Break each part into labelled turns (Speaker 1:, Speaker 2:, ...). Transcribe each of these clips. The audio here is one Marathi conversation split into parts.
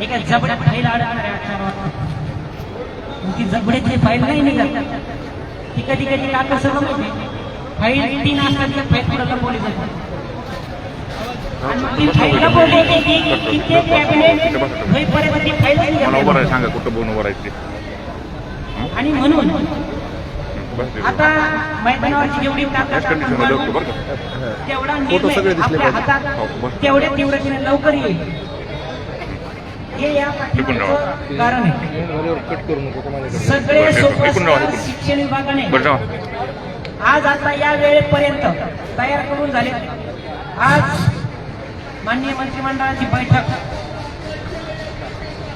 Speaker 1: एका जबड्यात फाईल अडकणार आहे ती जबड्यातली फाईल नाही निघत ती कधी कधी का कसं माहिती फाईल तीन असतात त्या फाईल पुढे लपवली जाते. आणि म्हणून. आता मैदानावरची जेवढी ताकद आपण तेवढा
Speaker 2: फोटो सगळे
Speaker 1: निर्णय आपल्या.
Speaker 3: हो,
Speaker 1: हातात
Speaker 3: बस.
Speaker 1: तेवढ्या तीव्रतेने लवकर येईल. हे या कारण आहे. सगळे. शिक्षण विभागाने आज आता या वेळेपर्यंत तयार करून झाले. आज माननीय मंत्रिमंडळाची बैठक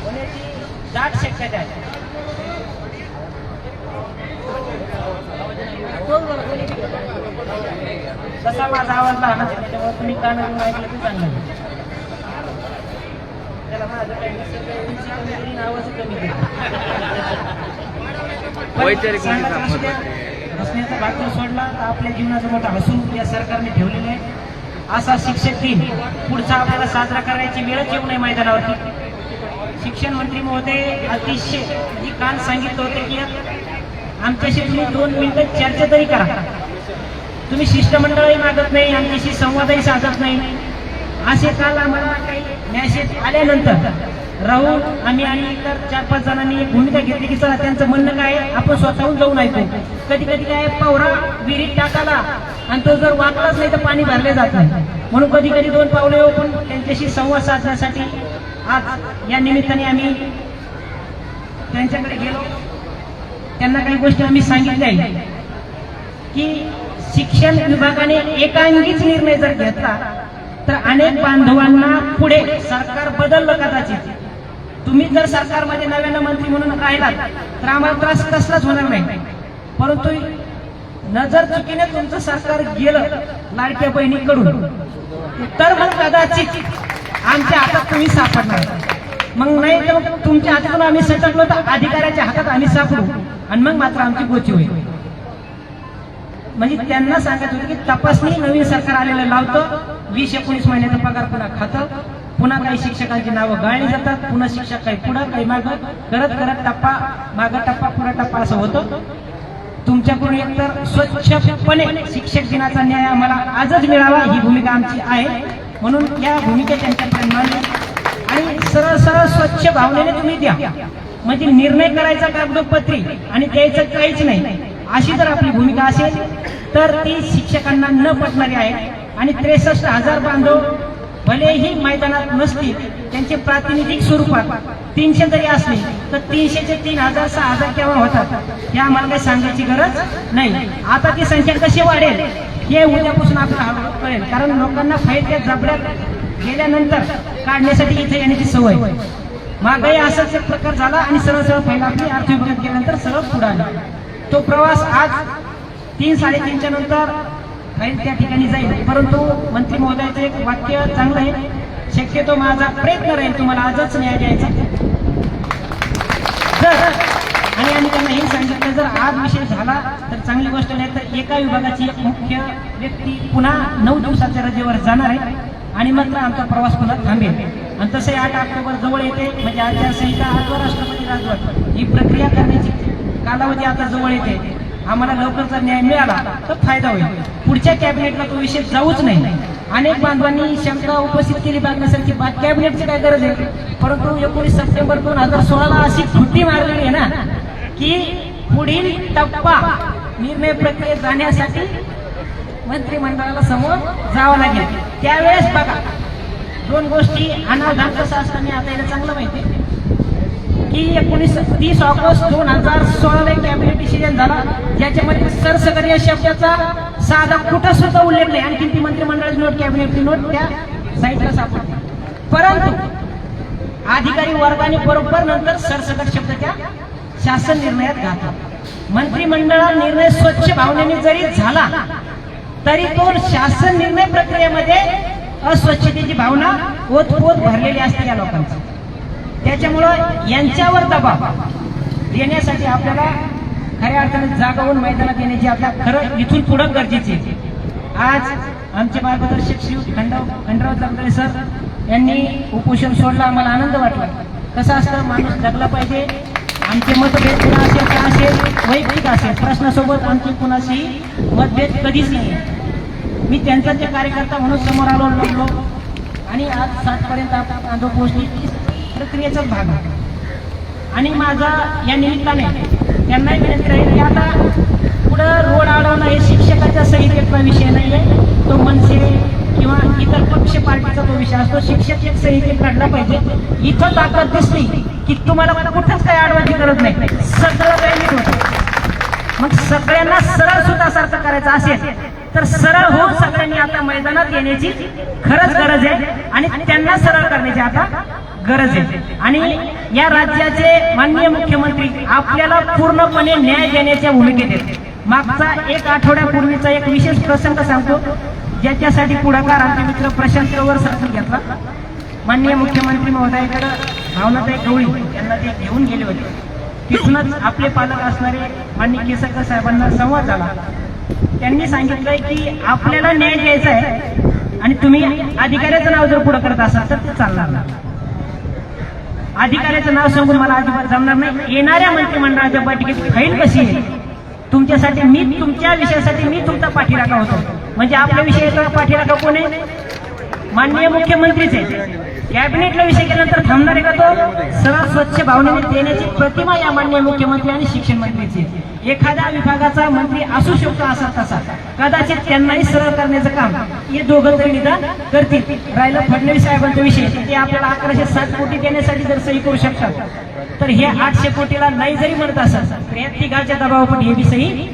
Speaker 1: होण्याची दाट शक्यता आहे. तसा माझा आवाज लहान आहे त्याच्यामुळे तुम्ही कान ऐकलं ते चांगलं. त्याला माझं काही आवाज कमी
Speaker 2: म्हणजे
Speaker 1: हसण्याचा सोडला तर आपल्या जीवनाचं मोठं हसून या सरकारने ठेवलेलं आहे. असा शिक्षक दिन पुढचा आपल्याला साजरा करायची वेळच येऊ नये मैदानावरती. शिक्षण मंत्री महोदय अतिशय जी काल सांगितलं होतं की आमच्याशी तुम्ही दोन मिनिटं चर्चा तरी करा. तुम्ही शिष्टमंडळही मागत नाही आमच्याशी संवादही साधत नाही. असे काल आम्हाला काही मॅसेज आल्यानंतर राहून आम्ही आणि इतर चार पाच जणांनी एक भूमिका घेतली की चला त्यांचं म्हणणं काय आपण स्वतःहून जाऊन ऐकू. कधी कधी काय पावरा विहिरीत टाकाला आणि तो जर वाकलाच नाही तर पाणी भरले जात. नाही म्हणून कधी कधी दोन पावले पण त्यांच्याशी संवाद साधण्यासाठी आज या निमित्ताने आम्ही त्यांच्याकडे गेलो. त्यांना काही गोष्टी आम्ही सांगितल्या की शिक्षण विभागाने एकांगीच निर्णय जर घेतला तर अनेक बांधवांना पुढे सरकार बदललं कदाचित. तुम्ही जर सरकारमध्ये नव्यानं मंत्री म्हणून राहिलात तर आम्हाला त्रास कसलाच होणार नाही. परंतु नजर चुकीने तुमचं सरकार गेलं लाडक्या बहिणीकडून तर मग कदाचित आमच्या हातात तुम्ही सापडणार. मग नाही तर मग तुमच्या हातातून आम्ही सटकलो तर अधिकाऱ्याच्या हातात आम्ही सापडू. आणि मग मात्र आमची गोची होईल. म्हणजे त्यांना सांगत होते की तपासणी नवीन सरकार आलेलं लावतं वीस एकोणीस महिन्याचा पगार पुन्हा खातं पुन्हा काही शिक्षकांची नावं गाळली जातात पुन्हा शिक्षक काही पुढं काही मागं करत करत टप्पा मागं टप्पा पुढं टप्पा असं होतं. तुमच्याकडून एकतर स्वच्छपणे शिक्षक दिनाचा न्याय आम्हाला आजच मिळावा ही भूमिका आमची आहे. म्हणून या भूमिका त्यांच्यापर्यंत मांडली आणि सरळ सरळ स्वच्छ भावनेने तुम्ही द्या. म्हणजे निर्णय करायचा कागदोपत्री आणि द्यायचं काहीच नाही. अशी जर आपली भूमिका असेल तर ती शिक्षकांना न पटणारी आहे. आणि त्रेसष्ट हजार बांधव भलेही मैदानात नसतील त्यांचे प्रातिनिधिक स्वरूपात तीनशे जरी असले तर तीनशेचे तीन हजार सहा हजार केव्हा होतात हे आम्हाला काही सांगायची गरज नाही. आता ती संख्या कशी वाढेल हे उद्यापासून आपल्याला कळेल. कारण लोकांना फाईल त्या जबड्यात गेल्यानंतर काढण्यासाठी इथे येण्याची सवय. मागही असाच एक प्रकार झाला आणि सरळ सरळ पहिला आपली अर्थ विभागात गेल्यानंतर सरळ पुढे आला. तो प्रवास आज तीन साडेतीनच्या नंतर फाईल त्या ठिकाणी जाईल. परंतु मंत्री महोदयाचं एक वाक्य चांगलं आहे. शक्यतो माझा प्रयत्न राहील तुम्हाला आजच न्याय द्यायचा. जर आणि आम्ही त्यांना हे सांगितलं जर आज विषय झाला तर चांगली गोष्ट नाही तर एका विभागाची एक मुख्य व्यक्ती पुन्हा नऊ दिवसाच्या रजेवर जाणार आहे. आणि मात्र आमचा प्रवास पुन्हा थांबेल आणि तसे आठ ऑक्टोबर जवळ येते म्हणजे आचारसंहिता आजवर राष्ट्रपती राजवट. ही प्रक्रिया करण्याची कालावधी आता जवळ येते. आम्हाला लवकरचा न्याय मिळाला तर फायदा होईल. पुढच्या कॅबिनेटला तो विषय जाऊच नाही. अनेक बांधवांनी शंका उपस्थित केली बातम्यासारखी बात कॅबिनेटची काय गरज आहे? परंतु एकोणीस सप्टेंबर दोन हजार सोळाला अशी खुट्टी मारलेली आहे ना की पुढील टप्पा निर्णय प्रक्रियेत जाण्यासाठी मंत्रिमंडळाला समोर जावं लागेल. त्यावेळेस बघा दोन गोष्टी अनावधान कसं असतं मी आता याला चांगलं माहिती आहे. की एकोणीस तीस ऑगस्ट दोन हजार सोळाला एक कॅबिनेट डिसिजन झाला. ज्याच्यामध्ये सरसकट या शब्दाचा साधा कुठं सुद्धा उल्लेख नाही. आणखी ती मंत्रिमंडळाची नोट कॅबिनेटची नोट त्या साईडला सापडते परंतु अधिकारी वर्गाने बरोबर नंतर सरसकट शब्द त्या शासन निर्णयात घातला. मंत्रिमंडळात निर्णय स्वच्छ भावनेने जरी झाला तरी तो शासन निर्णय प्रक्रियेमध्ये अस्वच्छतेची भावना ओतपोत भरलेली असते या लोकांची. त्याच्यामुळं यांच्यावर दबाव देण्यासाठी आपल्याला खऱ्या अर्थाने जागावून मैदानात येण्याची आपल्या खरं इथून पुढं गरजेची आहे. आज आमचे मार्गदर्शक श्री खंडराव खंडराव जगदळे सर यांनी उपोषण सोडला. आम्हाला आनंद वाटला. कसं असतं? माणूस जगला पाहिजे. आमचे मतभेद कुणा असेल का असेल वैयक्तिक असेल. प्रश्नासोबत आमची कुणाशी मतभेद कधीच नाही. मी त्यांचा ते कार्यकर्ता म्हणून समोर आलो लागलो आणि आज सातपर्यंत आपण आंदो पोहोचली. प्रक्रियेचाच भाग आणि माझा या निमित्ताने त्यांनाही विनंती राहील की आता पुढं रोड अडवणं हे शिक्षकाच्या सहित विषय नाही आहे तो मनसे किंवा इतर पक्ष पार्टीचा तो विषय असतो शिक्षक एक संहितेत काढला पाहिजे. इथं ताकद दिसली की तुम्हाला मला कुठंच काही आडवायची गरज नाही. सगळं काही होतं. मग सगळ्यांना सरळ सुतासारखं करायचं असेल तर सरळ होऊन सगळ्यांनी आता मैदानात येण्याची खरंच गरज आहे आणि त्यांना सरळ करण्याची आता गरज आहे. आणि या राज्याचे माननीय मुख्यमंत्री आपल्याला पूर्णपणे न्याय देण्याच्या भूमिकेत आहेत. मागचा एक आठवड्यापूर्वीचा एक विशेष प्रसंग सांगतो. ज्याच्यासाठी पुढाकार आमचे मित्र प्रशांत कवर सरकार घेतला. माननीय मुख्यमंत्री महोदयाकडे भावनाताई गवळी यांना ते घेऊन गेले होते. तिथूनच आपले पालक असणारे माननीय केसरकर साहेबांना संवाद झाला. त्यांनी सांगितलंय की आपल्याला न्याय द्यायचा आहे आणि तुम्ही अधिकाऱ्याचं नाव जर पुढे करत असाल तर ते चालणार नाही. अधिकाऱ्याचं नाव सांगून मला अजिबात जमणार नाही. येणाऱ्या मंत्रिमंडळाच्या बैठकीत फाईल कशी आहे तुमच्यासाठी मी तुमच्या विषयासाठी मी तुमचा पाठीराखा होतो. म्हणजे आपल्या विषयाचा पाठीराखा कोण आहे माननीय मुख्यमंत्रीच आहे कॅबिनेटला विषय केल्यानंतर थांबणार आहे का तो? सरळ स्वच्छ भावनेने देण्याची प्रतिमा या माननीय मुख्यमंत्री आणि शिक्षण मंत्रीची. एखाद्या विभागाचा मंत्री असू शकतो असा तसा. कदाचित त्यांनाही सरळ करण्याचं काम हे दोघं तरी निदान करतील. राहिलं फडणवीस साहेबांचा विषय ते आपल्याला अकराशे सात कोटी देण्यासाठी जर सही करू शकतात तर हे आठशे कोटीला नाही जरी म्हणत असेल तर या तिघाच्या दबावापण हे बी सही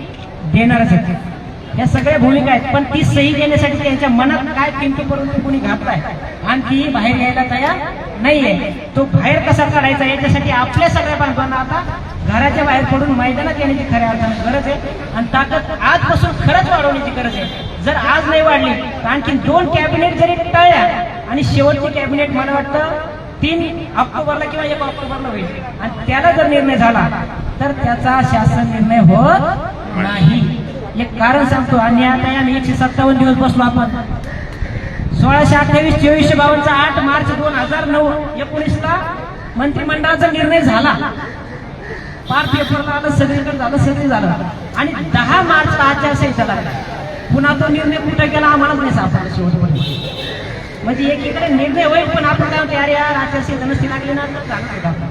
Speaker 1: देणारच आहेत. या सगळ्या भूमिका आहेत. पण ती सही देण्यासाठी त्यांच्या मनात काय किमती करून कोणी घातलाय? आणि ती बाहेर यायला तयार नाहीये. तो बाहेर कसा काढायचा याच्यासाठी आपल्या सगळ्या बांधवांना आता घराच्या बाहेर पडून मैदानात येण्याची खऱ्या अर्थाने गरज आहे. आणि ताकद आजपासून खरंच वाढवण्याची गरज आहे. जर आज नाही वाढली तर आणखी दोन कॅबिनेट जरी टळल्या आणि शेवटची कॅबिनेट मला वाटतं तीन ऑक्टोबरला किंवा एक ऑक्टोबरला होईल. आणि त्याला जर निर्णय झाला तर त्याचा शासन निर्णय होत नाही. एक कारण सांगतो आणि आता या एकशे सत्तावन्न दिवस बसलो आपण. सोळाशे अठ्ठावीस चोवीसशे बावनचा आठ मार्च दोन हजार नऊ एकोणीसला मंत्रिमंडळाचा निर्णय झाला. पार पेपरला आलं सगळीकडे झालं सगळी झालं. आणि दहा मार्चला आचारसंहिता लागला पुन्हा तो निर्णय कुठे गेला आम्हालाच नाही सापडला शेवटपर्यंत. म्हणजे एकीकडे निर्णय होईल पण आपण काय म्हणतो अरे यार आचारसंहिता नसती लागली ना तर झालं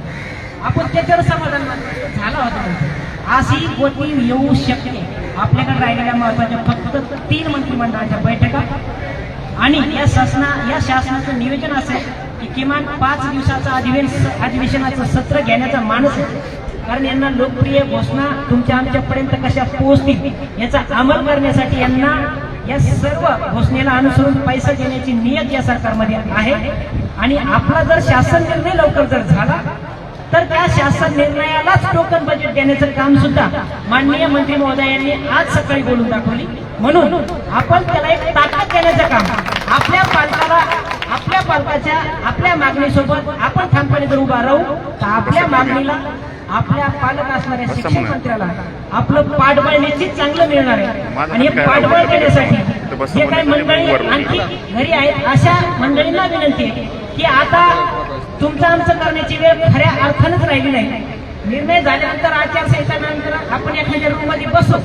Speaker 1: आपण त्याच्यावर समाधान मानतो. झाला होता. म्हणजे. अशी गोष्टी येऊ शकते. आपल्याकडे राहिलेल्या महत्त्वाच्या फक्त तीन मंत्रिमंडळाच्या बैठका आणि या शासना या शासनाचं नियोजन असं आहे की किमान पाच दिवसाचं अधिवेशन अधिवेशनाचं सत्र घेण्याचा मानस कारण यांना लोकप्रिय घोषणा तुमच्या आमच्यापर्यंत कशा पोहोचतील याचा अंमल करण्यासाठी यांना या सर्व घोषणेला अनुसरून पैसा देण्याची नियत या सरकारमध्ये आहे. आणि आपला जर शासन निर्णय लवकर जर झाला तर त्या शासन निर्णयालाच टोकन बजेट देण्याचं काम सुद्धा माननीय मंत्री महोदयांनी आज सकाळी बोलून दाखवली. म्हणून आपण त्याला एक ताकद देण्याचं काम आपल्या पालकाला आपल्या पालकाच्या आपल्या मागणीसोबत आपण ठामपणे जर उभा राहू तर आपल्या मागणीला आपल्या पालक असणाऱ्या शिक्षण मंत्र्याला आपलं पाठबळ निश्चित चांगलं मिळणार आहे. आणि हे पाठबळ देण्यासाठी जे काही मंडळी आणखी घरी आहेत अशा मंडळींना विनंती आहे की आता तुमचं आमचं करण्याची वेळ खऱ्या अर्थानच राहिली नाही. निर्णय झाल्यानंतर आचारसंहितानंतर आपण एखाद्या रूममध्ये बसू.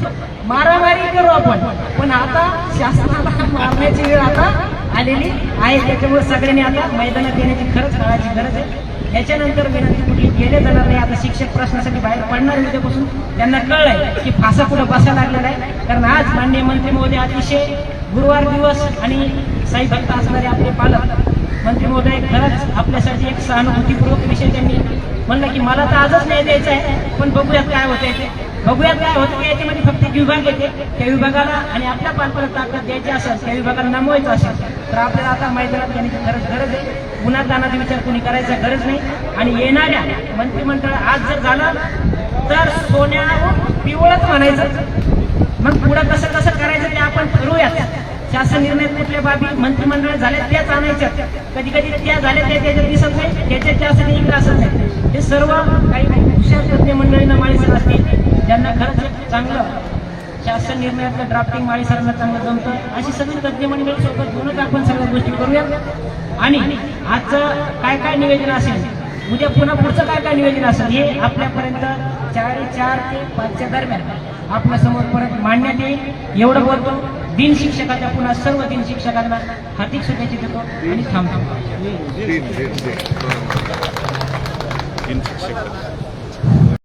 Speaker 1: मारामारी करू आपण. पण आता शासनाला मारण्याची वेळ आता आलेली आहे. त्याच्यामुळे सगळ्यांनी आता मैदानात येण्याची खरंच काळाची गरज आहे. याच्यानंतर विनंती कुठली केले जाणार नाही. आता शिक्षक प्रश्नासाठी बाहेर पडणार उद्यापासून. त्यांना कळलंय की फासा कुठं बसायला लागलेला आहे. कारण आज माननीय मंत्री महोदय अतिशय गुरुवार दिवस आणि साई भक्त असणारे आपले पालक मंत्री महोदय खरंच आपल्यासाठी एक सहानुभूतीपूर्वक विषय त्यांनी म्हणलं की मला तर आजच न्याय द्यायचा आहे पण बघूयात काय होतंय ते. बघूयात काय होतं की याच्यामध्ये फक्त एक विभाग येते त्या विभागाला आणि आपल्या पालकाला ताकद द्यायची असेल त्या विभागाला नमवायचं असेल तर आपल्याला आता मैदानात घेण्याची खरंच गरज आहे. पुन्हा दानाचा विचार कोणी करायचा गरज नाही. आणि येणाऱ्या मंत्रिमंडळ आज जर झालं तर सोन्या पिवळच म्हणायचं. मग पुढं कसं कसं करायचं ते आपण ठरवूयात. शासन निर्णय कुठल्या बाबी मंत्रिमंडळ झाल्या त्याच आणायच्या कधी कधी त्या झाल्या त्या त्याच्यात दिसत नाही त्याच्यात त्या असं इकडे असत नाही. हे सर्व काही हुशार तज्ञ मंडळींना माहिती असते ज्यांना खरंच चांगलं शासन निर्णयातलं ड्राफ्टिंग माळी सरांना चांगलं जमतं. अशी सगळी तज्ज्ञ मंडळी सोबत घेऊनच आपण सगळ्या गोष्टी करूया. आणि आजचं काय काय निवेदन असेल? उद्या पुन्हा पुढचं काय काय निवेदन असेल? हे आपल्यापर्यंत चार चार ते पाचच्या दरम्यान आपल्यासमोर परत मांडण्यात येईल. एवढं बोलतो. दिन शिक्षकाच्या पुन्हा सर्व दिन शिक्षकांना हार्दिक शुभेच्छा देतो आणि थांबतो.